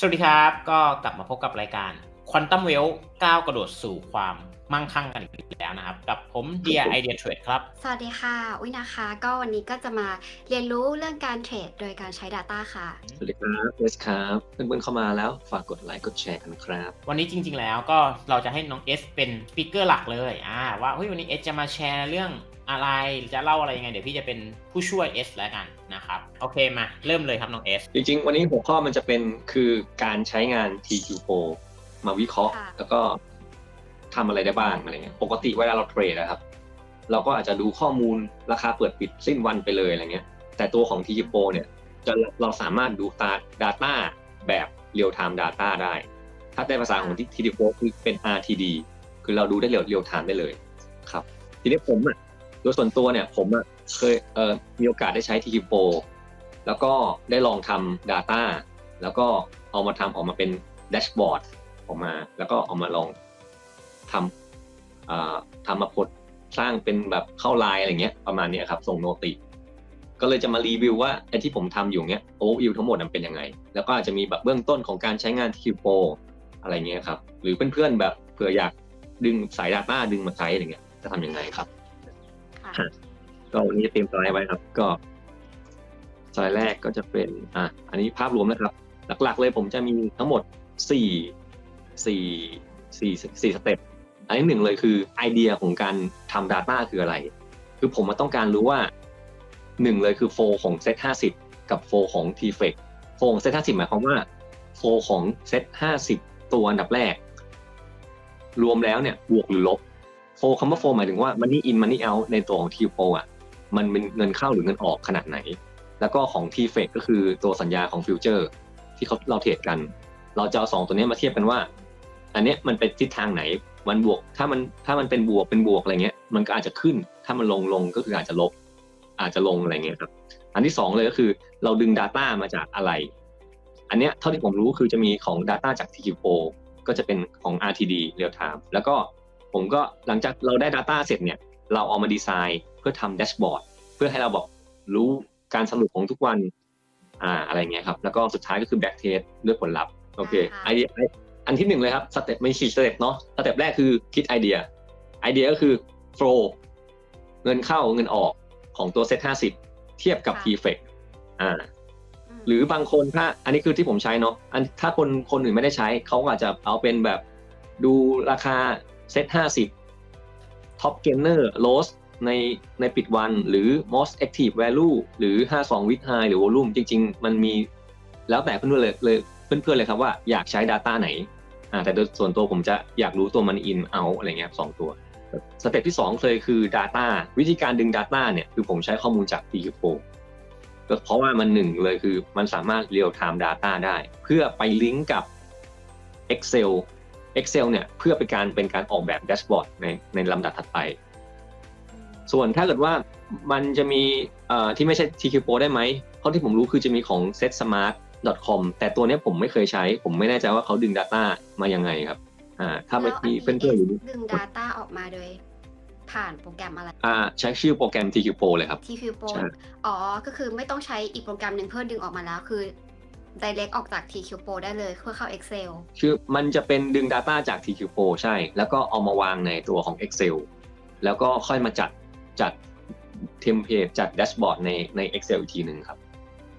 สวัสดีครับ ก็กลับมาพบกับรายการควอนตัมเวลก้าวกระโดดสู่ความมั่งคั่งกันอีกแล้วนะครับ กับผมเดียไอเดียเทรดครับ สวัสดีค่ะ อุ้ยนะคะ ก็วันนี้ก็จะมาเรียนรู้เรื่องการเทรดโดยการใช้ Data ค่ะ สวัสดีครับเอสครับเพื่อนๆเข้ามาแล้วฝากกดไลค์กดแชร์กันครับ วันนี้จริงๆแล้วก็เราจะให้น้องเอสเป็นสปีกเกอร์หลักเลยอ่าว่าเฮ้ยวันนี้เอสจะมาแชร์เรื่อง อะไรจะเล่าอะไรยังไง เดี๋ยวพี่จะเป็นผู้ช่วยเอสแล้วกันนะครับโอเคมาเริ่มเลยครับน้องเอสจริงๆ วันนี้หัวข้อมันจะเป็นคือการใช้งาน TQ Pro มาวิเคราะห์ ค่ะ แล้วก็ทำอะไรได้บ้างอะไรเงี้ยปกติเวลาเราเทรดนะครับ เราก็อาจจะดูข้อมูลราคาเปิดปิดสิ้นวันไปเลยอะไรเงี้ย แต่ตัวของ TQ Pro เนี่ยจะเราสามารถดูตา Data แบบ Real Time Data ได้ ถ้าในภาษาของ TQ Pro คือเป็น RTD คือเราดูได้เร็ว Real Time ได้เลยครับ ทีนี้ผมอะโด ยส่วนตัวเนี่ยผมเคยเมีโอกาสได้ใช้ TQ Pro แล้วก็ได้ลองทำ Data แล้วก็เอามาทำออกมาเป็นแดชบอร์ดออกมา แล้วก็เอามาลองทำทำมาพดสร้างเป็นแบบเข้าไลน์อะไรเงี้ยประมาณนี้ครับส่งโนติ ก็เลยจะมารีวิวว่าไอ้ที่ผมทำอยู่เนี้ยโอเวอร์วิวทั้งหมดมันเป็นยังไง แล้วก็อาจจะมีแบบเบื้องต้นของการใช้งาน TQ Pro อะไรเงี้ยครับ หรือเพื่อนๆแบบเผื่ออยากดึงสาย Data ดึงมาใช้อะไรเงี้ยจะทำยังไงครับ ค่ะ ก็วันนี้เตรียมสไลด์ไว้ครับ ก็สไลด์แรกก็จะเป็น อะ อันนี้ภาพรวมนะครับ หลักๆ เลยผมจะมีทั้งหมดสี่สี่สี่สี่สเต็ปอันที่หนึ่งเลยคือไอเดียของการทำ Data คืออะไร คือผมมาต้องการรู้ว่าหนึ่งเลยคือโฟของเซตห้าสิบกับโฟของ t f e c โฟของเซตห้าสิบหมายความว่าโฟของเซตห้าสิบตัวอันดับแรก รวมแล้วเนี่ยบวกหรือลบ โฟคำว่าโฟหมายถึงว่า money in money out ในตัวของ t โ o อะมันเป็นเงินเข้าหรือเงินออกขนาดไหน แล้วก็ของ t f e c ก็คือตัวสัญญาของฟิวเจอร์ที่เขาเราเทรดกัน เราจะเอาสองตัวนี้มาเทียบกันว่า อันเนี้ยมันเป็นทิศทางไหนมันบวกถ้ามันถ้ามันเป็นบวกเป็นบวกอะไรเงี้ยมันก็อาจจะขึ้นถ้ามันลงลงก็คืออาจจะลบ อาจจะลงอะไรเงี้ยครับอันที่สองเลยก็คือเราดึง Data มาจากอะไร อันเนี้ยเท่าที่ผมรู้คือจะมีของ Data จาก TQ4 ก็จะเป็นของ RTD Real Time แล้วก็ ผมก็หลังจากเราได้ Data เสร็จเนี่ยเราเอามาดีไซน์เพื่อทำแดชบอร์ดเพื่อให้เราบอกรู้การสรุปของทุกวันอ่าอะไรเงี้ยครับแล้วก็สุดท้ายก็คือแบ็กเทสด้วยผลลัพธ์โอเคค่ะไอเดียไออันที่หนึ่งเลยครับสเต็ปไม่สี่สเต็ปเนาะสเต็ปแรกคือคิดไอเดียไอเดียก็คือ flow เงินเข้าเงินออกของตัวเซตห้าสิบเทียบกับค่ะ t f e c อ่ามหรือบางคนถ้าอันนี้คือที่ผมใช้เนาะอันถ้าคนคนอื่นไม่ได้ใช้เขาก็อาจจะเอาเป็นแบบดูราคา เซตห้าสิบท็อปเกนเนอร์โลสในในปิดวันหรือ most active value หรือ 52 with high หรือ volume จริง ๆ มันมีแล้วแต่เพื่อนๆเลยเลยเพื่อนๆเลยครับว่าอยากใช้ Data ไหนอ่าแต่โดยส่วนตัวผมจะอยากรู้ตัวมัน in out อะไรเงี้ยสองตัวสเต็ปที่ 2 เลยคือ Data วิธีการดึง Data เนี่ยคือผมใช้ข้อมูลจาก TQ4 ก็เพราะว่ามันหนึ่งเลยคือมันสามารถ real time data ได้ เพื่อไปลิงก์กับ Excel Excel เนี่ยเพื่อเป็นการเป็นการออกแบบแดชบอร์ดในในลำดับถัดไป ส่วนถ้าเกิดว่ามันจะมีเอ่อที่ไม่ใช่ TQ Pro ได้ไหมเท่าที่ผมรู้คือจะมีของ setsmart.com แต่ตัวเนี้ยผมไม่เคยใช้ ผมไม่แน่ใจว่าเขาดึง Data มายังไงครับอ่าถ้าไม่แล้วมีอัเพื่อนๆอยู่ดึง Data ออกมาโดยผ่านโปรแกรมอะไรอ่าใช้ชื่อโปรแกรม TQ Pro เลยครับ TQ Pro ใช่อ๋อ ก็คือไม่ต้องใช้อีกโปรแกรมหนึ่งเพื่อดึงออกมาแล้วคือ direct ออกจาก TQ Pro ได้เลยเพื่อเข้า Excel คือมันจะเป็นดึง Data จาก TQ Pro ใช่ แล้วก็เอามาวางในตัวของ Excel แล้วก็ค่อยมาจัดจัดเทมเพลตจัดแดชบอร์ดในใน Excel อีกทีหนึ่งครับ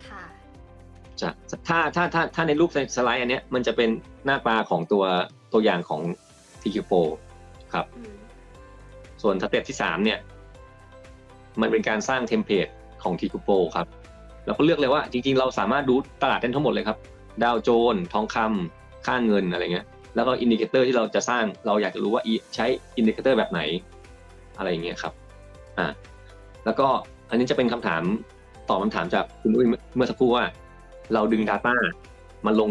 ค่ะจะถ้าถ้าถ้าถ้าในรูปสไลด์อันเนี้ยมันจะเป็นหน้าตาของตัวตัวอย่างของ TQ Pro ครับอืมส่วนสเต็ปที่ 3 เนี่ย มันเป็นการสร้างเทมเพลตของ TQ Pro ครับ เราก็เลือกเลยว่าจริงๆ เราสามารถดูตลาดได้ทั้งหมดเลยครับ ดาวโจนส์ทองคำค่าเงินอะไรเงี้ย แล้วก็อินดิเคเตอร์ที่เราจะสร้างเราอยากจะรู้ว่าอีใช้อินดิเคเตอร์แบบไหน อะไรอย่างเงี้ยครับอ่าแล้วก็อันนี้จะเป็นคำถามตอบคำถามจากคุณอุ้ยเมื่อสักครู่ว่า เราดึง Data มาลง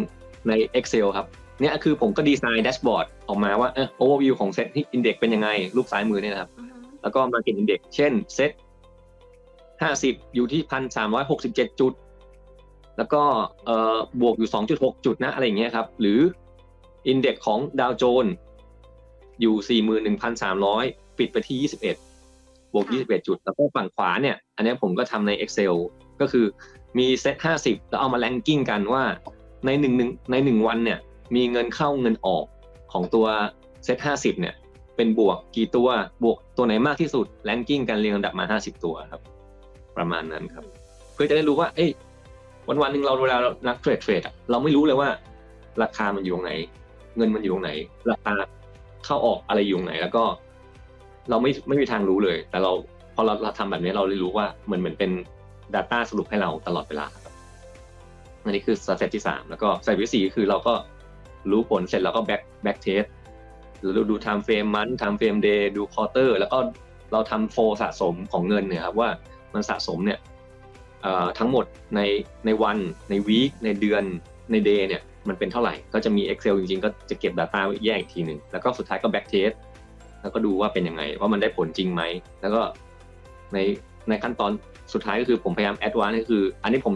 ใน Excel ครับเนี่ยคือผมก็ดีไซน์แดชบอร์ดออกมาว่าเออ overview ของเซตที่ index เป็นยังไง รูปซ้ายมือเนี่ยนะครับอือฮึแล้วก็ Market Index เช่นเซต 50 อยู่ที่1,367จุด แล้วก็เอ่อบวกอยู่2.6จุดนะอะไรอย่างเงี้ยครับ หรือ Index ของดาวโจนอยู่41,300ปิดไปที่21บวก21จุด แล้วก็ฝั่งขวาเนี่ย อันเนี้ยผมก็ทำใน Excel ก็คือมีเซต50แล้วเอามาแลนกิ้งกันว่าในหนึ่งหนึ่งในหนึ่งวันเนี่ยมีเงินเข้าเงินออกของตัวเซตห้าสิบเนี่ยเป็นบวกกี่ตัวบวกตัวไหนมากที่สุดแรงกิ้งการเรียงลำดับมาห้าสิบตัวครับ ประมาณนั้นครับ เพื่อจะได้รู้ว่า เอ้ยวันวันหนึ่งเราเวลาเรานักเทรดเทรดอะเราไม่รู้เลยว่า ราคามันอยู่ตรงไหน เงินมันอยู่ตรงไหน ราคาเข้าออกอะไรอยู่ตรงไหน แล้วก็ เราไม่ไม่มีทางรู้เลย แต่เราพอเราเราทำแบบนี้เราเลยรู้ว่าเหมือนเหมือนเป็น Data สรุปให้เราตลอดเวลาครับอันนี้คือสเต็ปที่สามแล้วก็สเต็ปที่สี่คือเราก็รู้ผลเสร็จแล้วก็แบ็กแบ็กเทสหรือเราดู time frame month time frame day ดู quarter แล้วก็เราทำโฟสะสมของเงินเนี่ยครับว่า มันสะสมเนี่ยเอ่อทั้งหมดในในวันในวีคในเดือนในเดย์เนี่ยมันเป็นเท่าไหร่ ก็จะมี Excel จริงๆ ก็จะเก็บ Data ไว้แยกอีกทีหนึ่งแล้วก็สุดท้ายก็ back test แล้วก็ดูว่าเป็นยังไง ว่ามันได้ผลจริงไหม แล้วก็ในในขั้นตอนสุดท้ายก็คือผมพยายาม advance ก็คือ อันนี้ผม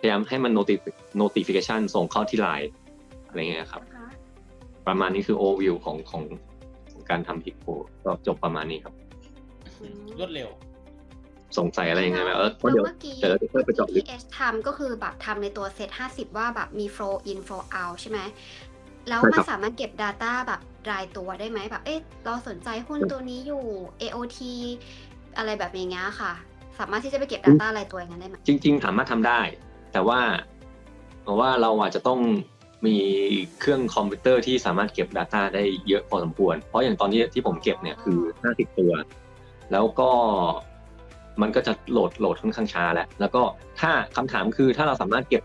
พยายามให้มัน notif- notification ส่งเข้าที่ไลน์อะไรเงี้ยครับนะคะประมาณนี้คือ overview ของของของการทำพิกโก็จบประมาณนี้ครับอืมรวดเร็ว สงสัยอะไรยังไงไหมเออเพแล้วราะเดี๋ยวเมื่อกี้เดี๋ยวเราจะค่อยไปเจาะลึกที่เอสทำก็คือแบบทำในตัวเซต50ว่าแบบมี flow in flow out ใช่ไหมแล้วใช่มัคนรับสามารถเก็บ Data แบบรายตัวได้ไหมแบบ เอ๊ะ เราสนใจหุ้นตัวนี้อยู่ AOT อะไรแบบอย่างเงี้ยค่ะ สามารถที่จะไปเก็บ Data รายตัวอย่างนั้นได้ไหมจริง ๆ สามารถทำได้ แต่ว่าเพราะว่าเราอาจจะต้องมีเครื่องคอมพิวเตอร์ที่สามารถเก็บ Data ได้เยอะพอสมควร เพราะอย่างตอนนี้ที่ผมเก็บเนี่ยคือ 50 ตัว แล้วก็ มันก็จะโหลดโหลดค่อนข้างช้าแล้ว แล้วก็ถ้าคำถามคือถ้าเราสามารถเก็บ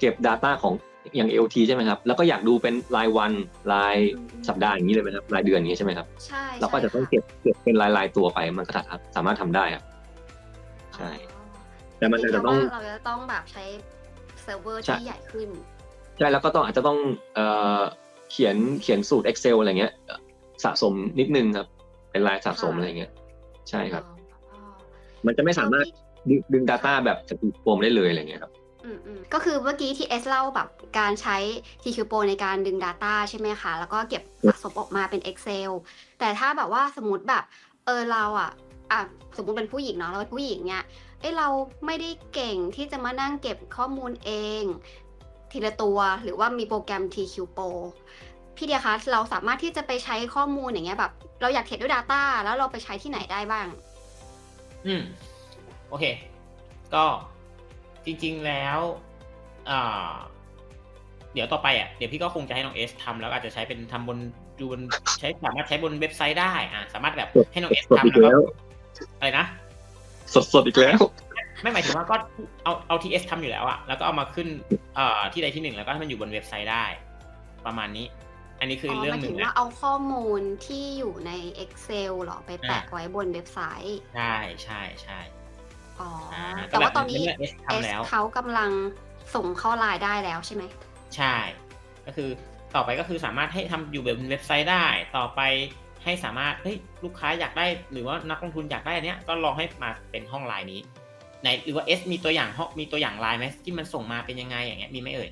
เก็บ Data ของอย่าง LT ใช่ไหมครับ แล้วก็อยากดูเป็นรายวันรายอืมสัปดาห์อย่างนี้เลยไหมครับรายเดือนอย่างนี้ใช่ไหมครับใช่เราก็จะต้องเก็บเก็บเป็นรายรายๆตัวไปมันก็สามารถทำได้ครับใช่ แต่มันอาจจะต้องเราจะต้องแบบใช้เซิร์ฟเวอร์ใช่ที่ใหญ่ขึ้นใช่แล้วก็ต้องอาจจะต้องเอ่อเขียนเขียนสูตร Excel อะไรเงี้ยเอ่อสะสมนิดนึงครับ เป็นรายสะสมค่ะอะไรเงี้ย ใช่ครับอ๋อ มันจะไม่สามารถดึงดึง Data แบบจากโฟมได้เลยอะไรเงี้ยครับอืมอืมก็คือเมื่อกี้ที่เอสเล่าแบบการใช้ TQ Pro ในการดึง Data ใช่ไหมคะ แล้วก็เก็บสะสมออกมาเป็น Excel แต่ถ้าแบบว่าสมมติแบบเออเราอะอะสมมติเป็นผู้หญิงเนาะเราเป็นผู้หญิงเนี่ยเอ้ยเราไม่ได้เก่งที่จะมานั่งเก็บข้อมูลเอง ทีละตัวหรือว่ามีโปรแกรม TQ Pro พี่เดียคะเราสามารถที่จะไปใช้ข้อมูลอย่างเงี้ยแบบ เราอยากเทรดด้วย Data แล้วเราไปใช้ที่ไหนได้บ้าง อืม โอเค ก็จริง ๆ แล้วอ่าเดี๋ยวต่อไปอะ เดี๋ยวพี่ก็คงจะให้น้องเอสทำแล้วอาจจะใช้เป็นทำบนดูบนใช้สามารถใช้บนเว็บไซต์ได้อ่าสามารถแบบให้น้องเอสสดทำอีกแล้วแล้ก็วอะไรนะ สดสดอีกแล้ว ไม่หมายถึงว่าก็เอาเอาทีเอสทำอยู่แล้วอะแล้วก็เอามาขึ้นเอ่อที่ใดที่หนึ่งแล้วก็ให้มันอยู่บนเว็บไซต์ได้ ประมาณนี้ อันนี้คืออ๋อเรื่อหงมายหนึ่ถึงงว่านะเอาข้อมูลที่อยู่ใน Excel เหรอไปแปะอ่าไว้บนเว็บไซต์ ใช่ใช่ใช่อ๋อออ่าแต่ว่าตอนนี้ก็แบบเอสเอทำสแล้วเขากำลังส่งเข้าไลน์ได้แล้วใช่ไหม ใช่ ก็คือต่อไปก็คือสามารถให้ทำอยู่บนเว็บไซต์ได้ ต่อไปให้สามารถเฮ้ยลูกค้าอยากได้หรือว่านักลงทุนอยากได้อันเนี้ยก็ลองให้มาเป็นห้องไลน์นี้ในหรือว่าเอสมีตัวอย่างห้องมีตัวอย่างไลน์ไหมที่มันส่งมาเป็นยังไงอย่างเงี้ยมีไหมเอ่ย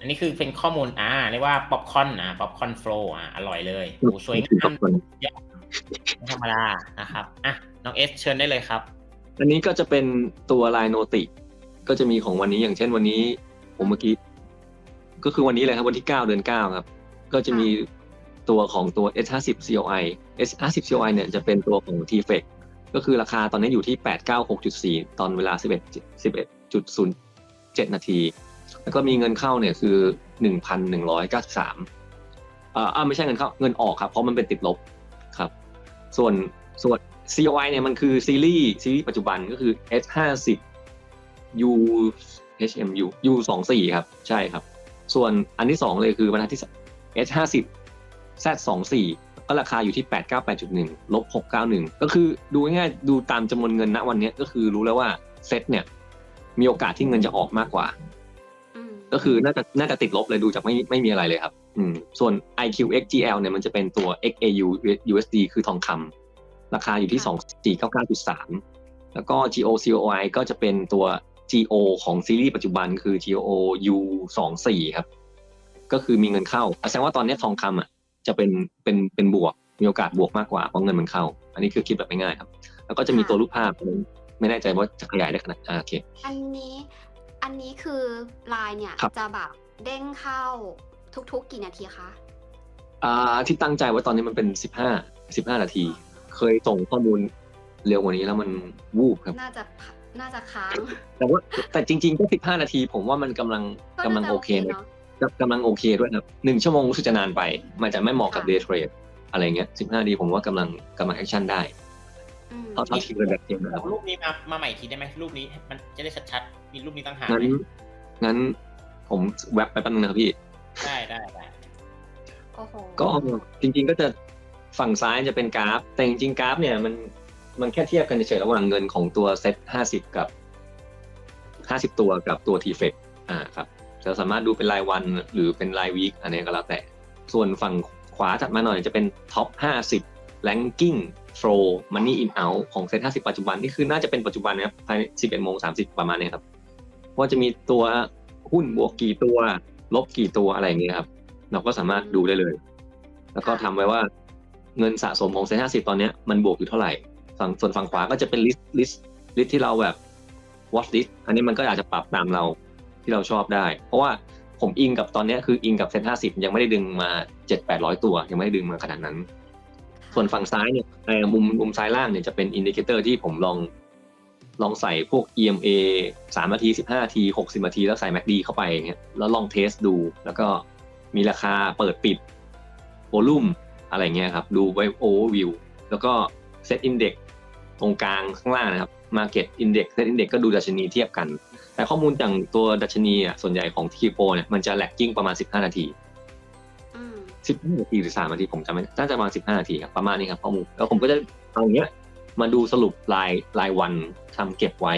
อันนี้คือเป็นข้อมูลอ่าเรียกว่าป๊อปคอนอะป๊อปคอนโฟลอะอร่อยเลยโอ้สวยงามไม่ธรรมดานะครับอะน้องเอสเชิญได้เลยครับ อันนี้ก็จะเป็นตัวลายโนติ ก็จะมีของวันนี้อย่างเช่นวันนี้ ผมเมื่อกี้ ก็คือวันนี้เลยครับวันที่ 9 เดือน 9 ครับ ก็จะมีตัวของตัว S50 COI S50 COI เนี่ยจะเป็นตัวของ t f e c ก็คือราคาตอนนี้อยู่ที่ 896.4 ตอนเวลา 11 11.07 นาที แล้วก็มีเงินเข้าเนี่ยคือ 1,193อ่าอ่าไม่ใช่เงินเข้าเงินออกครับ เพราะมันเป็นติดลบครับ ส่วนส่วน COI เนี่ยมันคือซีรีส์ซีรีส์ปัจจุบันก็คือ S50 U HMU U 2 4ครับ ใช่ครับ ส่วนอันที่ 2 เลยคือวันที่ S50 Z 2 4ก็ราคาอยู่ที่ 898.1ลบ691 ก็คือดูง่ายๆดูตามจำนวนเงินณวันนี้ก็คือรู้แล้วว่าเซตเนี่ย มีโอกาสที่เงินจะออกมากกว่า ก็คือน่าจะน่าจะติดลบเลยดูจากไม่ไม่มีอะไรเลยครับ อืม ส่วน IQXGL เนี่ยมันจะเป็นตัว XAU USD คือทองคำราคาอยู่ที่2499.3แล้วก็ GOCOI ก็จะเป็นตัว GO ของซีรีส์ปัจจุบันคือ GO U 2 4ครับ ก็คือมีเงินเข้าแสดงว่าตอนนี้ทองคำอะจะเป็นเป็นเป็นบวกมีโอกาสบวกมากกว่าเพราะเงินมันเข้า อันนี้คือคิดแบบง่ายๆครับ แล้วก็จะมีตัวรูปภาพไม่แน่ใจว่าจะขยายได้ขนาดอ่าโอเค อันนี้ อัอันนี้คือไลน์เนี่ยครับจะแบบเด้งเข้าทุกๆ กี่นาทีคะอ่าที่ตั้งใจไว้ตอนนี้มันเป็นสิบห้าสิบห้านาที เคยส่งข้อมูลเร็วกว่านี้แล้วมันวูบครับ น่าจะน่าจะค้างแต่ว่าแต่จริงๆก็สิบห้านาที ผมว่ามันกำลังก็กำลัน่างจะโอโอเคเคนะเนาะกำลังโอเคด้วยครับหนึ่งชั่วโมงรู้สึกจะนานไป มันจะไม่เหมาะกับค่ะเดย์เทรดอะไรเงี้ยสิบห้านาทีผมว่ากำลังกำลังแอคชั่นได้อืม เท่าเท่าที่เป็นแบบเกมนะครับเอารูปนี้มามาใหม่อีกทีได้ไหมรูปนี้มันจะได้ชัดๆมีรูปนี้ตั้งหากงั้นไหมงั้นผมแวบไปแป๊บนึงนะครับพี่ได้ได้ได้โอ้โหก็จริง ๆก็จะฝั่งซ้ายจะเป็นกราฟ แต่จริงๆกราฟเนี่ยมันมันแค่เทียบกันเฉยๆระหว่างเงินของตัวเซ็ตห้าสิบกับห้าสิบตัวกับตัวทีเฟกอ่าครับจะสามารถดูเป็นรายวันหรือเป็นรายวีคอันนี้ก็แล้วแต่ ส่วนฝั่งขวาถัดมาหน่อยจะเป็นท็อปห้าสิบ ranking flow money in out ของเซ็ตห้าสิบปัจจุบัน นี่คือน่าจะเป็นปัจจุบันนะครับภายในสิบเอ็ดโมงสามสิบประมาณเนี้ครับ ว่าจะมีตัวหุ้นบวกกี่ตัว ลบกี่ตัวอะไรอย่างเงี้ยครับ เราก็สามารถดูได้เลย แล้วก็ทำไว้ว่าเงินสะสมของเซ็นห้าสิบตอนเนี้ยมันบวกอยู่เท่าไหร่ฝั่งส่วนฝั่งขวาก็จะเป็นลิสต์ลิสต์ลิสต์ที่เราแบบ watch list อันนี้มันก็อาจจะปรับตามเราที่เราชอบได้ เพราะว่าผมอิงกับตอนเนี้ยคืออิงกับเซ็นห้าสิบยังไม่ได้ดึงมาเจ็ดแปดร้อยตัว ยังไม่ได้ดึงมาขนาดนั้น ส่วนฝั่งซ้ายเนี่ยมุมมุมซ้ายล่างเนี่ยจะเป็นอินดิเคเตอร์ที่ผมลองลองใส่พวก EMA 3นาที 15นาที 60นาที แล้วใส่ MACD เข้าไปอย่างเงี้ยแล้วลองเทสดู แล้วก็มีราคาเปิดปิดโวลุ่มอะไรเงี้ยครับ ดูไว้ overview แล้วก็เซตอินเด็กตรงกลางข้างล่างนะครับ Market Index Set Index ก็ดูดัชนีเทียบกัน แต่ข้อมูลจากตัวดัชนีอะส่วนใหญ่ของทีโปเนี่ยมันจะแลกกิ้งประมาณ 15 นาที สิบห้านาทีหรือสามนาทีผมจำไม่ได้น่าจะประมาณสิบห้านาทีครับประมาณนี้ครับข้อมูลแล้วผมก็จะเอาอย่างเงี้ยมาดูสรุปรายรายวันทำเก็บไว้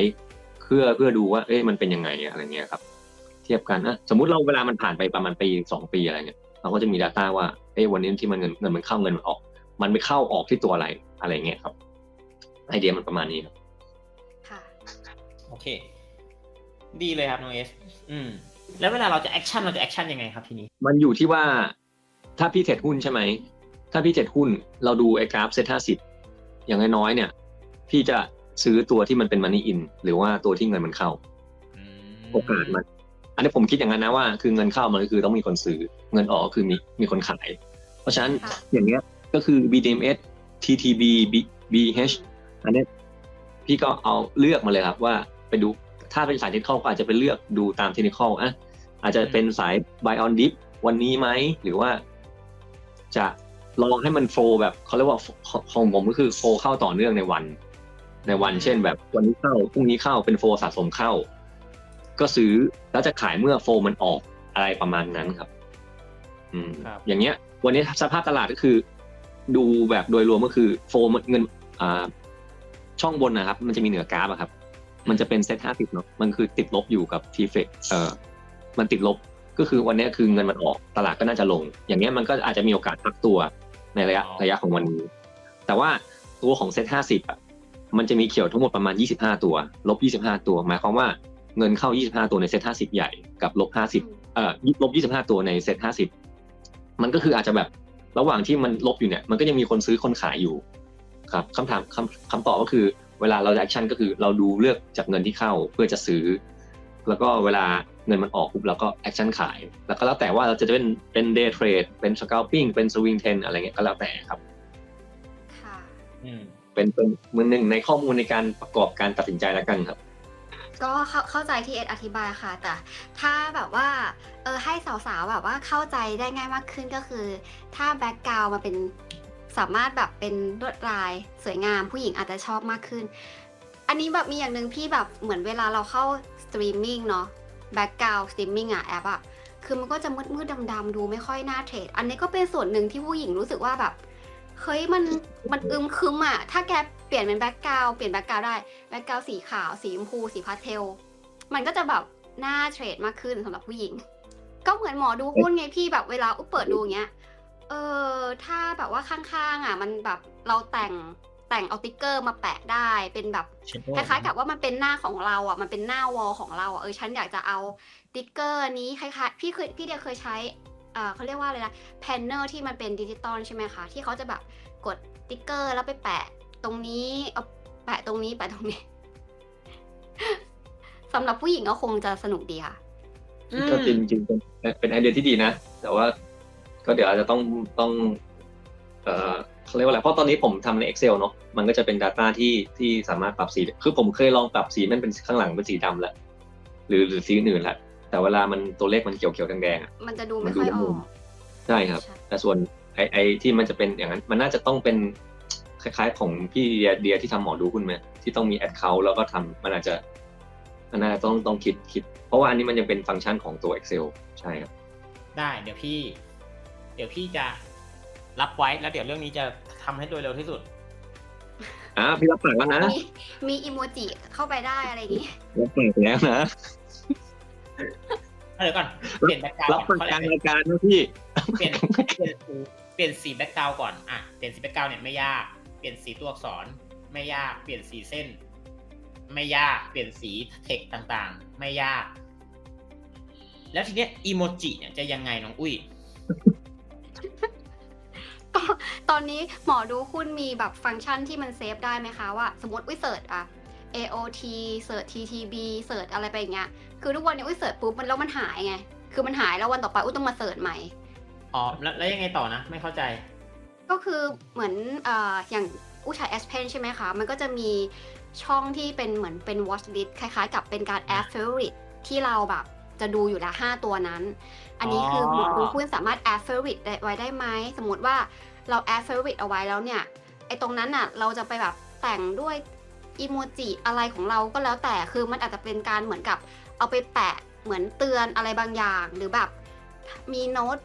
เพื่อเพื่อดูว่า เอ้ยมันเป็นยังไงอะไรเงี้ยครับ เทียบกันนะสมมุติเราเวลามันผ่านไปประมาณปีสองปีอะไรเงี้ยเราก็จะมี Data ว่าเอ้ยวันนี้ที่มันเงินเงินมันเข้าเงินมันออก มันไปเข้าออกที่ตัวอะไรอะไรเงี้ยครับ ไอเดียมันประมาณนี้ครับค่ะโอเค ดีเลยครับน้องเอสอืมแล้วเวลาเราจะแอคชั่นเราจะแอคชั่นยังไงครับทีนี้ มันอยู่ที่ว่า ถ้าพี่เทรดหุ้นใช่ไหม ถ้าพี่เทรดหุ้นเราดูไอ้กราฟเซ็ตห้าสิบอย่างน้อยๆเนี่ย พี่จะซื้อตัวที่มันเป็นมันนี่อิน หรือว่าตัวที่เงินมันเข้าอืมโอกาสมัน อันนี้ผมคิดอย่างนั้นนะว่า คือเงินเข้ามันก็คือต้องมีคนซื้อ เงินออกก็คือมีมีคนขาย เพราะฉะนั้นค่ะอย่างเงี้ยก็คือ BDMs TTB B- BH อันเนี้ยพี่ก็เอาเลือกมาเลยครับว่าไปดูถ้าเป็นสายเทคนิคก็อาจจะไปเลือกดูตามเทคนิคอะอาจจะเป็นสาย buy on dip วันนี้ไหม หรือว่า จะลองให้มันโฟแบบเขาเรียกว่าของของผมก็คือโฟเข้าต่อเนื่องในวัน ในวันเช่น แบบวันนี้เข้าพรุ่งนี้เข้าเป็นโฟสะสมเข้า ก็ซื้อแล้วจะขายเมื่อโฟมันออกอะไรประมาณนั้นครับ อืมครับอย่างเงี้ย วันนี้สภาพตลาดก็คือ ดูแบบโดยรวมก็คือโฟมเงินอ่าช่องบนนะครับ มันจะมีเหนือกราฟอะครับ มันจะเป็นเซ็ตห้าสิบเนาะมันคือติดลบอยู่กับทีเฟกเออมันติดลบ ก็คือวันนี้คือเงินมันออกตลาดก็น่าจะลง อย่างเงี้ยมันก็อาจจะมีโอกาสพักตัวในระยะอ๋อระยะของวันนี้แต่ว่าตัวของเซ็ตห้าสิบอะมันจะมีเขียวทั้งหมดประมาณ 25 ตัว ลบ 25 ตัว หมายความว่าเงินเข้า 25 ตัวในเซ็ต50ใหญ่กับลบ50เอ่อลบ 25 ตัวในเซ็ต50มันก็คืออาจจะแบบระหว่างที่มันลบอยู่เนี่ยมันก็ยังมีคนซื้อคนขายอยู่ครับคำถามคำคำตอบก็คือเวลาเราจะแอคชั่นก็คือเราดูเลือกจากเงินที่เข้าเพื่อจะซื้อ แล้วก็เวลาเงินมันออกปุ๊บเราก็แอคชั่นขาย แล้วก็แล้วแต่ว่าเราจะเป็นเป็นเดย์เทรดเป็นสก a ลปิ้งเป็นสวิงเทนอะไรเงี้ยก็แล้วแต่ครับค่ะอืมเป็นเป็นมือหนึ่งในข้อมูลในการประกอบการตัดสินใจแล้วกันครับ ก็เข้าเข้าใจที่เอ็ดอธิบายค่ะ แต่ถ้าแบบว่าเออให้สาวๆแบบว่าเข้าใจได้ง่ายมากขึ้นก็คือ ถ้าแบ็กกราวมาเป็นสามารถแบบเป็นลวดลายสวยงามผู้หญิงอาจจะชอบมากขึ้น อันนี้แบบมีอย่างหนึ่งพี่แบบเหมือนเวลาเราเข้าส ตรีมมิ่งเนาะแบ็กกราวสตรีมมิ่งอะแอปอะคือมันก็จะมืดมืดดำๆดูไม่ค่อยน่าเทรด อันนี้ก็เป็นส่วนหนึ่งที่ผู้หญิงรู้สึกว่าแบบเฮ้ยมันมันอึมครึมอะถ้าแกเปลี่ยนเป็นแบ็กกราวเปลี่ยนแบ็กกราวได้แบ็กกราวสีขาวสีชมพูสีพาสเทลมันก็จะแบบน่าเทรดมากขึ้นสำหรับผู้หญิง ก็เหมือนหมอดูหุ้นไงพี่แบบเวลาอุปเปิดดูอย่างเงี้ยเออถ้าแบบว่าข้างๆอะ มันแบบเราแต่ง แต่งเอาติ๊กเกอร์มาแปะได้ เป็นแบบคล้ายๆกับว่ามันเป็นหน้าของเราอะ มันเป็นหน้าวอลของเราอะ เออ ฉันอยากจะเอาติ๊กเกอร์นี้คล้ายๆ พี่เคยพี่เดียเคยใช้เอ่อเขาเรียกว่าอะไรนะแพนเนอร์ที่มันเป็นดิจิตอลใช่ไหมคะ ที่เขาจะแบบกดติ๊กเกอร์แล้วไปแปะตรงนี้ เอาแปะตรงนี้แปะตรงนี้สำหรับผู้หญิงก็คงจะสนุกดีค่ะก็จริงจริงๆเป็นเป็นไอเดียที่ดีนะ แต่ว่าก็เดี๋ยวอาจจะต้องต้อง เอ่อ เขาเรียกว่าอะไรเพราะตอนนี้ผมทำใน Excel เนอะมันก็จะเป็น Data ที่ที่สามารถปรับสีคือผมเคยลองปรับสีมันเป็นข้างหลังเป็นสีดำแล้วหรือหรือสีอื่นๆแหละแต่เวลามันตัวเลขมันเขียวเขียวๆแดงๆอะ มันจะดูไม่ค่อยออก ใช่ครับแต่ส่วนไอไอที่มันจะเป็นอย่างนั้น มันน่าจะต้องเป็นคล้ายๆของพี่เดียเดียที่ทำหมอดูคุณไหมที่ต้องมีแอดเคาท์แล้วก็ทำมันอาจจะมันน่าจะต้องต้องคิดคิด เพราะว่าอันนี้มันยังเป็นฟังก์ชันของตัว Excel ใช่ครับ ได้เดี๋ยวพี่ เดี๋ยวพี่จะ รับไว้แล้วเดี๋ยวเรื่องนี้จะทำให้โดยเร็วที่สุด อ่าพี่รับปากแล้วนะมีมีอีโมจิเข้าไปได้อะไรอย่างงี้ รับปากแล้วนะเดี๋ยวก่อน เปลี่ยนแบ็กกราวรับด์ประกันรายการนะพี่เปลี่ยนเปลี่ยนสีเปลี่ยนสีแบ็กกราวก่อนอะเปลี่ยนสีแบ็กกราวเนี่ยไม่ยาก เปลี่ยนสีตัวอักษร ไม่ยาก เปลี่ยนสีเส้น ไม่ยาก เปลี่ยนสีเทคต่างๆ ไม่ยาก แล้วทีเนี้ยอีโมจิเนี่ยจะยังไงน้องอุ้ย ก็ตอนนี้หมอดูหุ้นมีแบบฟังก์ชันที่มันเซฟได้ไหมคะว่าสมมติวิเสิร์ชอะ AOT เสิร์ช TTB เสิร์ชอะไรไปอย่างเงี้ยคือทุกวันนี้วิเสิร์ชปุ๊บมันแล้วมันหายไง คือมันหายแล้ววันต่อไปอุ้ยต้องมาเสิร์ชใหม่ อ๋อแล้วแล้วยังไงต่อนะ ไม่เข้าใจ ก็คือเหมือนเอ่ออย่างอุชัย S Pen ใช่ไหมคะ มันก็จะมีช่องที่เป็นเหมือนเป็น watch list คล้ายๆ กับเป็นการ add favorite ที่เราแบบจะดูอยู่ละ5ตัวนั้น อันนี้คือหมอดูหุ้นสามารถ add favorite ได้ไว้ได้ไหม สมมติว่า เรา add favorite เอาไว้แล้วเนี่ยไอตรงนั้นน่ะเราจะไปแบบแต่งด้วยอีโมจิอะไรของเราก็แล้วแต่คือมันอาจจะเป็นการเหมือนกับเอาไปแปะเหมือนเตือนอะไรบางอย่างหรือแบบมีโน้ต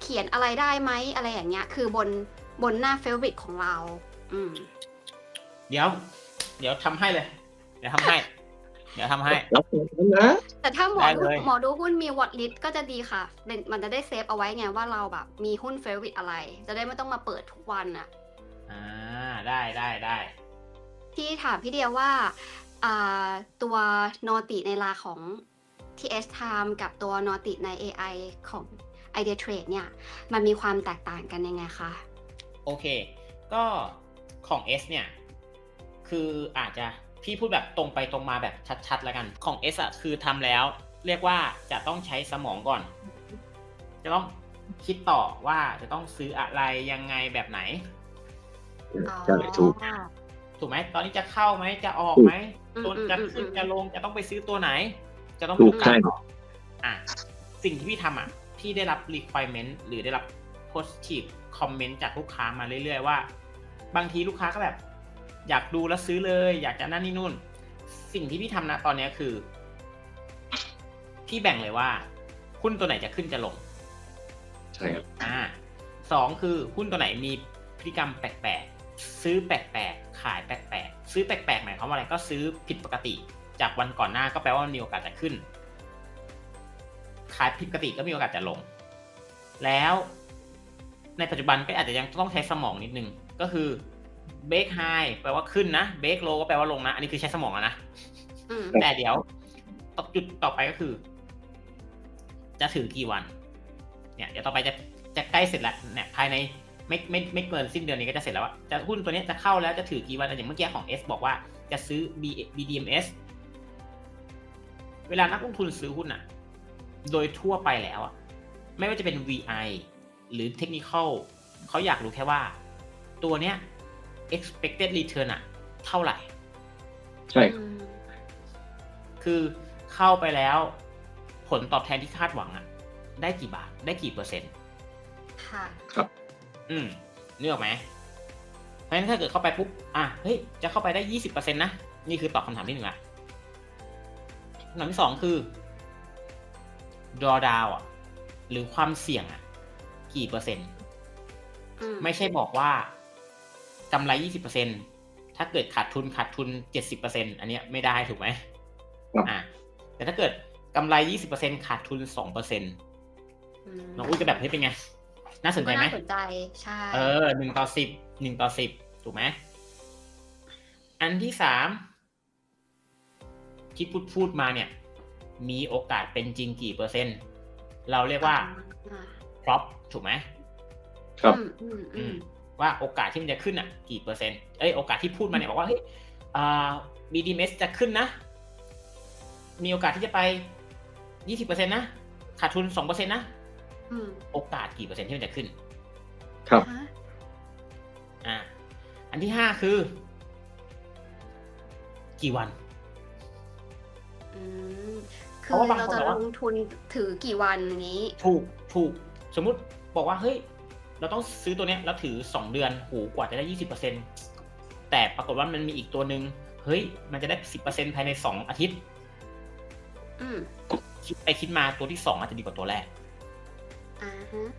เขียนอะไรได้ไหมอะไรอย่างเงี้ย คือบนบนหน้า favorite ของเรา อืม เดี๋ยว เดี๋ยวทำให้เลย เดี๋ยวทำให้ เดี๋ยวทำให้ รับปากแล้วนะ แต่ถ้าหมอได้ดูเลย หมอดูหุ้นมีวอตลิสก็จะดีค่ะเป็นมันจะได้เซฟเอาไว้ไงว่าเราแบบมีหุ้นเฟ v o r i t e อะไร จะได้ไม่ต้องมาเปิดทุกวันอะอ่าได้ได้ได้ที่ถามพี่เดียว่าอ่าตัวนอติในลาของ TS Time กับตัวนอติใน AI ของ Idea Trade เนี่ย มันมีความแตกต่างกันยังไงคะ โอเค ก็ของ S เนี่ย คืออาจจะ พี่พูดแบบตรงไปตรงมาแบบชัดๆแล้วกัน ของ S อะคือทำแล้ว เรียกว่าจะต้องใช้สมองก่อน จะต้องคิดต่อว่าจะต้องซื้ออะไรยังไงแบบไหนใช่ถูกถูกไหมตอนนี้จะเข้าไหมจะออกไหมอืมตัวอืมจะอืมขึ้นอืมจะลงจะต้องไปซื้อตัวไหน จะต้องถูกดูใช่ต่ออะสิ่งที่พี่ทำอะพี่ได้รับ requirement หรือได้รับ positive comment จากลูกค้ามาเรื่อยๆว่า บางทีลูกค้าก็แบบ อยากดูแล้วซื้อเลย อยากจะนั่นนี่นู่น สิ่งที่พี่ทำนะตอนเนี้ยคือ พี่แบ่งเลยว่า หุ้นตัวไหนจะขึ้นจะลง ใช่ครับอ่าสองคือหุ้นตัวไหนมีพฤติกรรมแปลกๆ ซื้อแปลกๆ ขายแปลกๆ ซื้อแปลกๆหมายความว่าอะไรก็ซื้อผิดปกติ จากวันก่อนหน้าก็แปลว่ามีโอกาสจะขึ้น ขายผิดปกติก็มีโอกาสจะลง แล้วในปัจจุบันก็อาจจะยังต้องใช้สมองนิดนึง ก็คือ เบรกไฮแปลว่าขึ้นนะเบรกโลก็แปลว่าลงนะ อันนี้คือใช้สมองอะนะอืมแต่เดี๋ยวตจุดต่อไปก็คือ จะถือกี่วัน เนี่ย เดี๋ยวต่อไปจะจะใกล้เสร็จแล้วเนี่ยภายในไม่ไม่ไม่เกินสิ้นเดือนนี้ก็จะเสร็จแล้วว่าจะหุ้นตัวเนี้ยจะเข้าแล้วจะถือกี่วันอย่างเมื่อกี้ของ S บอกว่าจะซื้อ B BDMs เวลานักลงทุนซื้อหุ้นอะโดยทั่วไปแล้วอะไม่ว่าจะเป็น VI หรือ Technical เขาอยากรู้แค่ว่า ตัวเนี้ย expected return อะเท่าไหร่ ใช่อืมคือเข้าไปแล้วผลตอบแทนที่คาดหวังอะได้กี่บาท ได้กี่เปอร์เซ็นต์ ค่ะ ครับ อืมนึกออกไหม เพราะฉะนั้นถ้าเกิดเข้าไปปุ๊บ อะ เฮ้ย จะเข้าไปได้ยี่สิบเปอร์เซ็นต์นะ นี่คือตอบคำถามที่หนึ่งละคำถามที่สองคือ drawdown อะ หรือความเสี่ยงอะ กี่เปอร์เซ็นต์อืมไม่ใช่บอกว่า กำไรยี่สิบเปอร์เซ็นถ้าเกิดขาดทุนขาดทุนเจ็ดสิบเปอร์เซ็นอันเนี้ยไม่ได้ถูกไหมครับอะแต่ถ้าเกิดกำไรยี่สิบเปอร์เซ็นขาดทุนสองเปอร์เซ็นมน้องอุ้ยจะแบบเฮ้ยเป็นไง น่าสนใจก็ไหมน่าสนใจใช่เออหนึ่งต่อสิบหนึ่งต่อสิบถูกไหมอันที่สามที่พูดพูดมาเนี่ย มีโอกาสเป็นจริงกี่เปอร์เซ็นต์ เราเรียกว่าอ่า prop ถูกไหมครับอืมอืมอืม ว่าโอกาสที่มันจะขึ้นอะกี่เปอร์เซ็นต์เอ้ยโอกาสที่พูดมาเนี่ยบอกว่าเฮ้ยอ่า BDMs จะขึ้นนะ มีโอกาสที่จะไปยี่สิบเปอร์เซ็นต์นะขาดทุนสองเปอร์เซ็นต์นะอืมโอกาสกี่เปอร์เซ็นต์ที่มันจะขึ้น ครับฮะอ่าอันที่ห้าคือ กี่วันอืมเพคืราะอว่าบางเราคนจะบอกลว่างทุนถือกี่วันอย่างนี้ ถูกถูก สมมุติบอกว่าเฮ้ย เราต้องซื้อตัวเนี้ยแล้วถือสองเดือนหูกว่าจะได้ยี่สิบเปอร์เซ็นแต่ปรากฏว่ามันมีอีกตัวหนึ่งเฮ้ย มันจะได้สิบเปอร์เซ็นภายในสองอาทิตย์อืมคิดไปคิดมาตัวที่สองอาจจะดีกว่าตัวแรกอ่าฮะ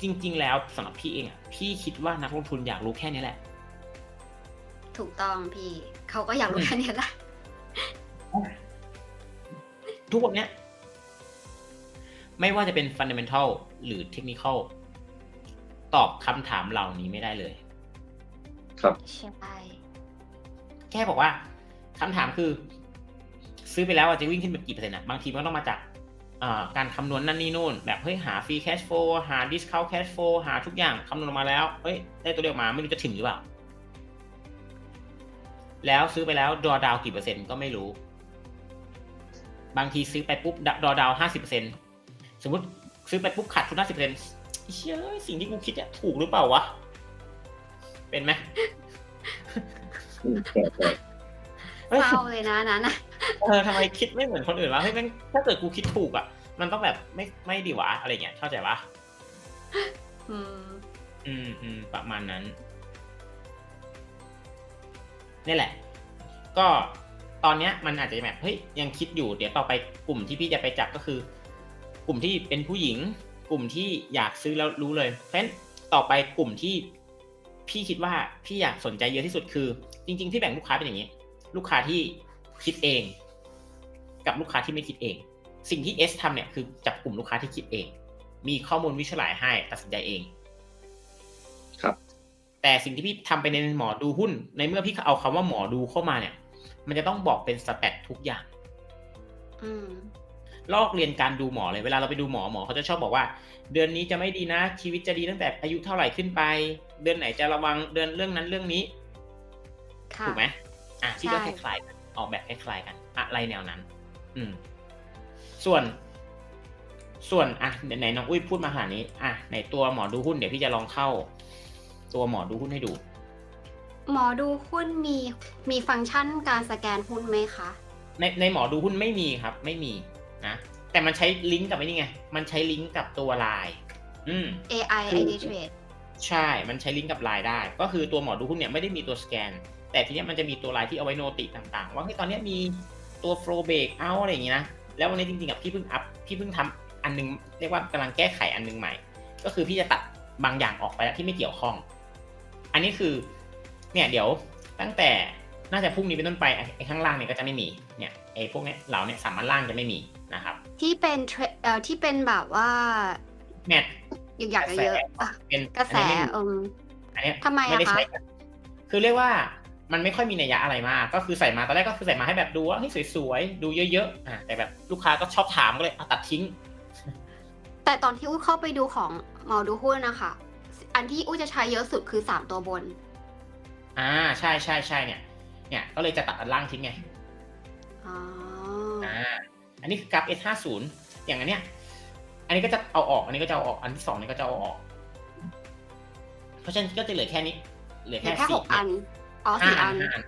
จริง ๆ แล้วสำหรับพี่เองอะพี่คิดว่านักลงทุนอยากรู้แค่นี้แหละ ถูกต้องพี่ เขาก็อยากรู้แค่นี้แหละทุกวันเนี้ยไม่ว่าจะเป็นฟันเดเมนทัลหรือเทคนิค ตอบคำถามเหล่านี้ไม่ได้เลย ครับ ใช่แค่บอกว่าคำถามคือ ซื้อไปแล้วอาจจะวิ่งขึ้นไปกี่เปอร์เซ็นต์อะบางทีมันต้องมาจากเอ่อการคำนวณนั่นนี่นู่น แบบเฮ้ยหาฟรีแคชโฟหาดิสคาวแคชโฟหาทุกอย่างคำนวณออกมาแล้วเฮ้ยได้ตัวเลขออกมาไม่รู้จะถึงหรือเปล่า แล้วซื้อไปแล้วดอดาวกี่เปอร์เซ็นต์ก็ไม่รู้ บางทีซื้อไปปุ๊บดอดาวห้าสิบเปอร์เซ็นสมมติซื้อไปปุ๊บขาดทุนห้าสิบเปอร์เซ็นต์ เชื่อสิ่งที่กูคิดเนี่ยถูกหรือเปล่าวะ เป็นไหมอืมใช่ใช่เฮ้ยเศร้าเลยนะนั้นนะเออทำไมคิดไม่เหมือนคนอื่นวะเฮ้ยแม่งถ้าเกิดกูคิดถูกอะ มันต้องแบบไม่ไม่ดีวะอะไรเงี้ยเข้าใจปะอืมอืมอืมประมาณนั้นนี่แหละ ก็ตอนเนี้ยมันอาจจะแบบเฮ้ยยังคิดอยู่เดี๋ยวต่อไปกลุ่มที่พี่จะไปจับก็คือ กลุ่มที่เป็นผู้หญิง กลุ่มที่อยากซื้อแล้วรู้เลยเพราะฉะนั้นต่อไปกลุ่มที่พี่คิดว่าพี่อยากสนใจเยอะที่สุดคือ จริงๆพี่แบ่งลูกค้าเป็นอย่างนี้ ลูกค้าที่คิดเอง กับลูกค้าที่ไม่คิดเอง สิ่งที่เอสทำเนี่ยคือจับกลุ่มลูกค้าที่คิดเอง มีข้อมูลวิชวลให้ตัดสินใจเอง ครับ แต่สิ่งที่พี่ทำไปในหมอดูหุ้น ในเมื่อพี่เอาคำว่าหมอดูเข้ามาเนี่ย มันจะต้องบอกเป็นสแตททุกอย่าง อืม ลอกเรียนการดูหมอเลยเวลาเราไปดูหมอหมอเขาจะชอบบอกว่า เดือนนี้จะไม่ดีนะ ชีวิตจะดีตั้งแต่อายุเท่าไหร่ขึ้นไป เดือนไหนจะระวังเดือนเรื่องนั้นเรื่องนี้ค่ะถูกไหมอะที่ก็คใช่ล้ายๆกันออกแบบคล้ายๆกัน อะไรแนวนั้น อืม ส่วน ส่วนอะไหนๆน้องอุ้ยพูดมาขนาดนี้อะในตัวหมอดูหุ้นเดี๋ยวพี่จะลองเข้า ตัวหมอดูหุ้นให้ดู หมอดูหุ้นมีมีฟังก์ชันการสแกนหุ้นไหมคะในในหมอดูหุ้นไม่มีครับ ไม่มี นะแต่มันใช้ลิงก์กับไอ้นี่ไง มันใช้ลิงก์กับตัวไลน์อืม AI คือ ID Trade ใช่ มันใช้ลิงก์กับไลน์ได้ ก็คือตัวหมอดูหุ้นเนี่ยไม่ได้มีตัวสแกน แต่ทีเนี้ยมันจะมีตัวไลน์ที่เอาไว้โนติต่างๆ ว่าเฮ้ยตอนเนี้ยมีตัว flow break out อะไรอย่างงี้นะ แล้ววันนี้จริงๆกับพี่เพิ่งอัพ พี่เพิ่งทำอันนึง เรียกว่ากำลังแก้ไขอันนึงใหม่ ก็คือพี่จะตัดบางอย่างออกไปแล้วที่ไม่เกี่ยวข้อง อันนี้คือ เนี่ยเดี๋ยวตั้งแต่น่าจะพรุ่งนี้เป็นต้นไปไอ้ไอ้ข้างล่างเนี่ยก็จะไม่มี เนี่ยไอ้พวกเนี้ยเหล่าเนี่ยสามารถล่างจะไม่มีนะครับ ที่เป็นเทรเอ่อที่เป็นแบบว่าแมทอยากๆเยอะๆอะเป็นกระแสอันนี้ไม่มีเอม อันเนี้ยทำไมอะไม่ได้คะใช้กันคือเรียกว่ามันไม่ค่อยมีนัยยะอะไรมาก ก็คือใส่มาตอนแรกก็คือใส่มาให้แบบดูว่าเฮ้ยสวยๆ ดูเยอะๆอะแต่แบบลูกค้าก็ชอบถามก็เลยเอาตัดทิ้ง แต่ตอนที่อุ้ยเข้าไปดูของหมอดูหุ้นนะคะ อันที่อุ้ยจะใช้เยอะสุดคือสามตัวบน อ่าใช่ใช่ใช่เนี่ย เนี่ยก็เลยจะตัดอันล่างทิ้งไง อ๋อ อ่า อันนี้คือกราฟ S50 อย่างอันเนี้ย อันนี้ก็จะเอาออก อันนี้ก็จะเอาออก อันที่สองนี่ก็จะเอาออก เพราะฉะนั้นก็จะเหลือแค่นี้ เหลือเหลืแค่อแค่สี่หกอัน อ๋อห้าสี่อัอันนห้าอัน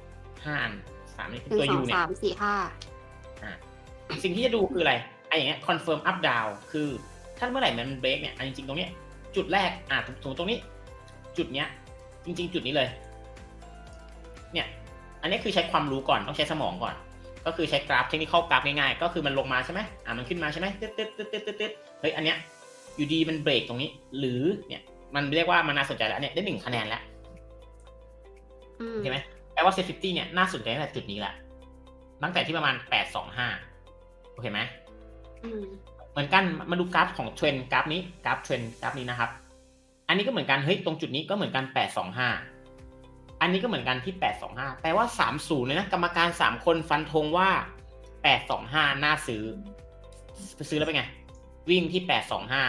ห้าอันสามนี่หนึ่งตัว สอยูงเนี่ย สามสี่ห้าสิ่งที่จะดูคืออะไรไอ้อย่างเงี้ย confirm up down คือ ถ้าเมื่อไหร่มันเบรกเนี่ยอันจริงๆตรงเนี้ย จุดแรก อะตรงตรงนี้ จุดเนี้ย จริง ๆ จุดนี้เลย เนี่ย อันนี้คือใช้ความรู้ก่อน ต้องใช้สมองก่อน ก็คือใช้กราฟเทคนิคกราฟง่ายๆ ก็คือมันลงมาใช่ไหมอะมันขึ้นมาใช่ไหมตึ๊ดตึ๊ดตึ๊ดตึ๊ดตึ๊ดตึ๊ดเฮ้ยอันเนี้ยอยู่ดีมันเบรกตรงนี้ หรือเนี่ยมันเรียกว่ามันน่าสนใจแล้วเนี่ยได้หนึ่งคะแนนแล้วอืมใช่ไหมแปลว่าเซฟตี้เนี่ยน่าสนใจตั้งแต่จุดนี้แหละตั้งแต่ที่ประมาณแปดสองห้าโอเคไหมอืมเหมือนกันมาดูกราฟของเทรนกราฟนี้กราฟเทรนกราฟนี้นะครับ อันนี้ก็เหมือนกันเฮ้ยตรงจุดนี้ก็เหมือนกันแปดสองห้า อันนี้ก็เหมือนกันที่แปดสองห้าแปลว่าสามศูนย์เลยนะ กรรมการสามคนฟันธงว่าแปดสองห้าน่าซื้อ ซื้อแล้วเป็นไง วิ่งที่แปดสองห้า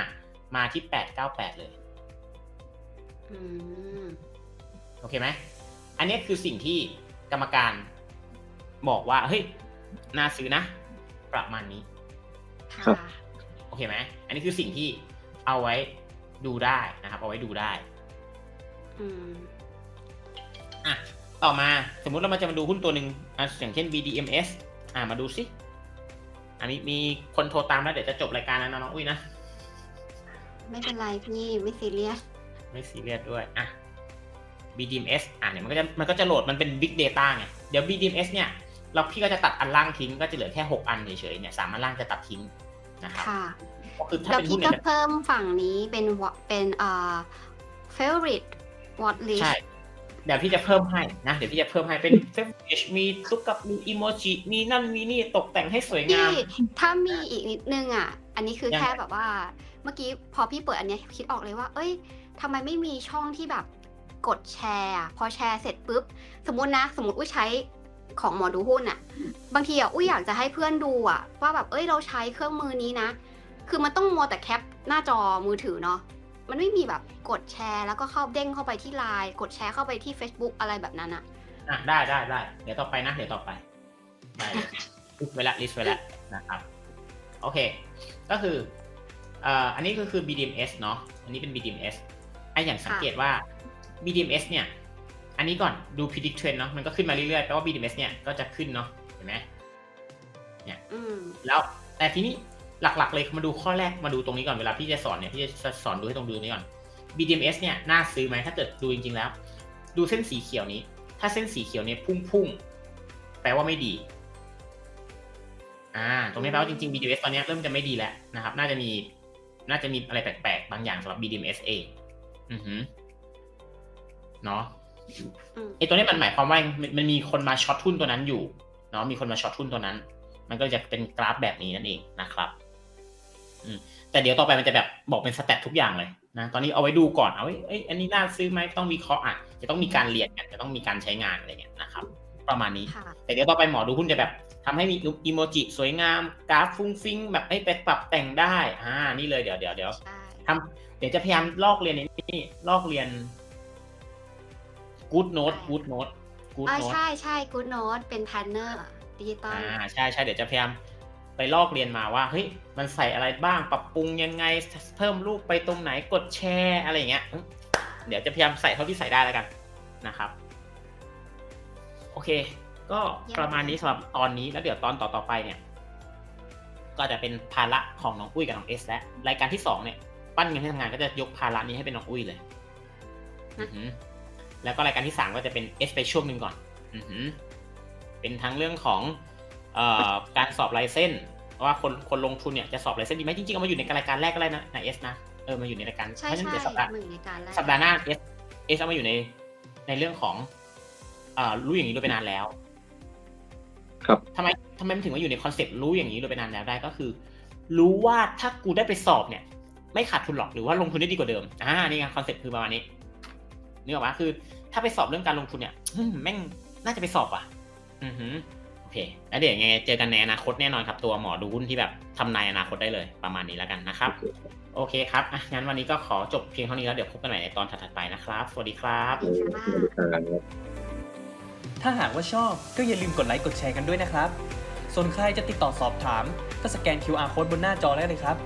มาที่แปดเก้าแปดเลยอืมโอเคไหม อันนี้คือสิ่งที่กรรมการบอกว่า เฮ้ย น่าซื้อนะ ประมาณนี้ค่ะครับโอเคไหม อันนี้คือสิ่งที่เอาไว้ดูได้นะครับ เอาไว้ดูได้ อืม อะต่อมาสมมุติเรามาจะมาดูหุ้นตัวหนึ่งอะอย่างเช่น BDMs อะมาดูสิอันนี้มีคนโทรตามแล้วเดี๋ยวจะจบรายการแล้วนะน้องอุ้ยนะ ไม่เป็นไรพี่ไม่ซีเรียสไม่ซีเรียสด้วยอะ BDMs อะเนี่ยมันก็จะมันก็จะโหลดมันเป็น Big Data ไงเดี๋ยว BDMs เนี่ย เราพี่ก็จะตัดอันล่างทิ้งก็จะเหลือแค่ 6 อันเฉยๆเนี่ยสามอันล่างจะตัดทิ้งนะครับค่ะก็คือถ้าแล้วเป็นหุ้พี่นก็เนี่ยจะเพิ่มฝั่งนี้เป็นวะเป็นเอ่อ favorite watch list ใช่เดี๋ยวพี่จะเพิ่มให้นะ เดี๋ยวพี่จะเพิ่มให้เป็น Favorite มีตุ๊กกับมีอีโมจิมีนั่นมีนี่ตกแต่งให้สวยงาม พี่ถ้ามีอีกนิดนึงอะ อันนี้คือยังไง แค่แบบว่า เมื่อกี้พอพี่เปิดอันเนี้ยคิดออกเลยว่า เอ้ยทำไมไม่มีช่องที่แบบกดแชร์อะพอแชร์เสร็จปุ๊บ สมมตินะ สมมติอุ้ยใช้ของหมอดูหุ้นอะ บางทีอะอุ้ยอยากจะให้เพื่อนดูอะ ว่าแบบเอ้ยเราใช้เครื่องมือนี้นะ คือมันต้องมัวแต่แคปหน้าจอมือถือเนาะ มันไม่มีแบบกดแชร์แล้วก็เข้าเด้งเข้าไปที่ไลน์กดแชร์เข้าไปที่ Facebook อะไรแบบนั้นอะอะได้ได้ได้เดี๋ยวต่อไปนะ เดี๋ยวต่อไปได้เลยลิสต์ไว้ละลิสต์ไว้ละนะครับโอเค ก็คือเอ่ออันนี้ก็คือ BDMs เนาะอันนี้เป็น BDMs ไออย่างสังเกตว่า BDMs เนี่ย อันนี้ก่อนดู predict trend เนาะมันก็ขึ้นมาเรื่อยๆแปลว่า BDMs เนี่ยก็จะขึ้นเนาะเห็นไหมอืมแล้วแต่ทีนี้ หลักๆเลยมาดูข้อแรกมาดูตรงนี้ก่อนเวลาพี่จะสอนเนี่ยพี่จะสอนดูให้ตรงดูนี้ก่อน BDMs เนี่ยน่าซื้อไหมถ้าเกิดดูจริงๆแล้ว ดูเส้นสีเขียวนี้ ถ้าเส้นสีเขียวเนี่ยพุ่งๆแปลว่าไม่ดีอ่าตรงนี้แปลว่าจริงๆ BDMs ตอนเนี้ยเริ่มจะไม่ดีแล้วนะครับ น่าจะมีน่าจะมีอะไรแปลกๆ บางอย่างสำหรับ BDMs เองอือหือเนาะอืมไอตัวนี้มันหมายความว่ามันมันมีคนมาช็อตทุนตัวนั้นอยู่เนาะมีคนมาช็อตทุนตัวนั้น มันก็จะเป็นกราฟแบบนี้นั่นเองนะครับอืม แต่เดี๋ยวต่อไปมันจะแบบบอกเป็นสแตททุกอย่างเลยนะ ตอนนี้เอาไว้ดูก่อนเอาไว้เอ้ยอันนี้น่าซื้อไหมต้องวิเคราะห์อะจะต้องมีการเรียนกันจะต้องมีการใช้งานอะไรเงี้ยนะครับ ประมาณนี้ค่ะแต่เดี๋ยวต่อไปหมอดูหุ้นจะแบบทำให้มีอีโมจิสวยงามกราฟฟุ้งฟิ้งแบบให้ไปปรับแต่งได้อ่านี่เลยเดี๋ยวเดี๋ยวเดี๋ยวใช่ทำเดี๋ยวจะพยายามลอกเรียนในนี่ลอกเรียน Good Note Good Note Good อ่า Note ใช่ใช่ Good Note เป็นแพนเนอร์ดิจิตอลอ่าใช่ใช่เดี๋ยวจะพยายาม ไปลอกเรียนมาว่าเฮ้ยมันใส่อะไรบ้างปรับปรุงยังไงเพิ่มรูปไปตรงไหนกดแชร์อะไรอย่างเงี้ยเดี๋ยวจะพยายามใส่เท่าที่ใส่ได้แล้วกันนะครับโอเค ก็ประมาณนี้สำหรับตอนนี้แล้วเดี๋ยวตอนต่อๆไปเนี่ย ก็จะเป็นภาระของน้องอุ้ยกับน้องเอสและรายการที่สองเนี่ยปั้นเงินให้ทำงานก็จะยกภาระนี้ให้เป็นน้องอุ้ยเลยแล้วก็รายการที่สามก็จะเป็นเอสไปช่วงหนึ่งก่อนอเป็นทั้งเรื่องของ การสอบไลเซนส์ว่าคนคนลงทุนเนี่ยจะสอบไลเซนส์ดีไหมจริงๆเอามาอยู่ในรายการแรกก็ได้นะในเอสนะเออมาอยู่ในรายการใช่เพราะฉะนั้นใช่เดี๋ยวสัปดาห์หนึ่งในการแรกสัปดาห์หน้าเอสเอสเอามาอยู่ในในเรื่องของเอ่อรู้อย่างนี้รู้ไปนานแล้ว ครับทำไมทำไมมันถึงมาอยู่ในคอนเซปต์รู้อย่างนี้รู้ไปนานแล้วได้ก็คือ รู้ว่าถ้ากูได้ไปสอบเนี่ย ไม่ขาดทุนหรอกหรือว่าลงทุนได้ดีกว่าเดิมอ่านี่ไงคอนเซ็ปต์คือประมาณนี้นึกออกปะคือ ถ้าไปสอบเรื่องการลงทุนเนี่ยอืมแม่งน่าจะไปสอบอะ อือหือโอเคแล้วเดี๋ยวยังไงเจอกันในอนาคตแน่นอนครับ ตัวหมอดูหุ้นที่แบบทำนายอนาคตได้เลยประมาณนี้แล้วกันนะครับ โอเคครับอะงั้นวันนี้ก็ขอจบเพียงเท่านี้แล้วเดี๋ยวพบกันใหม่ในตอนถัดๆไปนะครับ สวัสดีครับสวัสดีครับถ้าหากว่าชอบก็อย่าลืมกดไลค์กดแชร์กันด้วยนะครับ ส่วนใครจะติดต่อสอบถาม ก็สแกน QR code บนหน้าจอได้เลยครับ